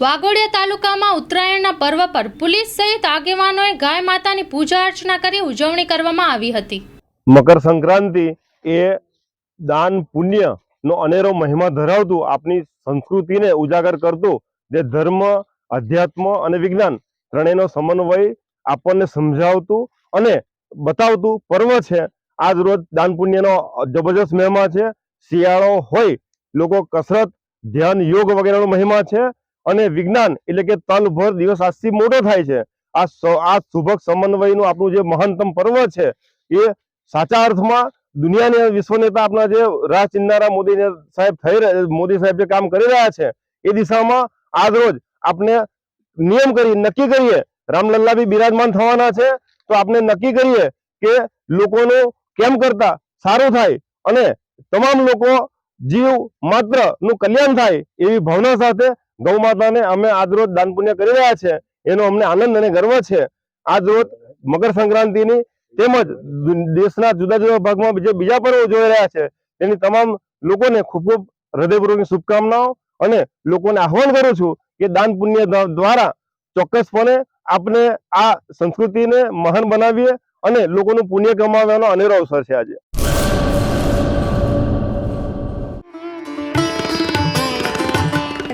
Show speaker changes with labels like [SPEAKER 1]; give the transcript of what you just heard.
[SPEAKER 1] વાઘોડિયા તાલુકામાં ઉત્તરાયણના પર્વ પર પોલીસ સહિત આગેવાનોએ ગાય માતાની પૂજા અર્ચના કરી ઉજવણી કરવામાં આવી હતી.
[SPEAKER 2] મકર સંક્રાંતિ એ દાન પુણ્ય નો અનેરો મહિમા ધરાવતું આપની સંસ્કૃતિને ઉજાગર કરતું જે ધર્મ, અધ્યાત્મ અને વિજ્ઞાન ત્રણેયનો સમન્વય આપણને સમજાવતું અને બતાવતું પર્વ છે. આજ રોજ દાન પુણ્યનો જબરજસ્ત મહિમા છે. શિયાળો હોય લોકો કસરત, ધ્યાન, યોગ વગેરેનો મહિમા છે. અને વિજ્ઞાન એટલે કે તલભર દિવસ આજથી મોટો થાય છે. આ આ શુભક સમન્વયનું આપણું જે મહાનતમ પર્વ છે, એ સાચા અર્થમાં દુનિયાની વિશ્વ નેતા આપણા જે રાહ ચિંનારા મોદી સાહેબ થઈ મોદી સાહેબ જે કામ કરી રહ્યા છે, એ દિશામાં આજ રોજ આપણે નિયમ કરી, નક્કી કરીએ, રામલલ્લા બી બિરાજમાન થવાના છે, તો આપણે નક્કી કરીએ કે લોકોનું કેમ કરતા સારું થાય અને તમામ લોકો જીવ માત્રનું કલ્યાણ થાય એવી ભાવના સાથે ગૌ માતાને અમે આજ રોજ દાન પુણ્ય કરી રહ્યા છે. એનો અમને આનંદ અને ગર્વ છે. આજ રોજ મકર સંક્રાંતિની તેમજ દેશના જુદા જુદા ભાગમાં જે બીજા પર્વો જોઈ રહ્યા છે, તેની તમામ લોકોને ખૂબ ખૂબ હૃદયપૂર્વકની શુભકામનાઓ અને લોકોને આહવાન કરું છું કે દાન પુણ્ય દ્વારા ચોક્કસપણે આપણે આ સંસ્કૃતિને મહાન બનાવીએ અને લોકોનું પુણ્ય કમાવવાનો અનેરો અવસર છે આજે.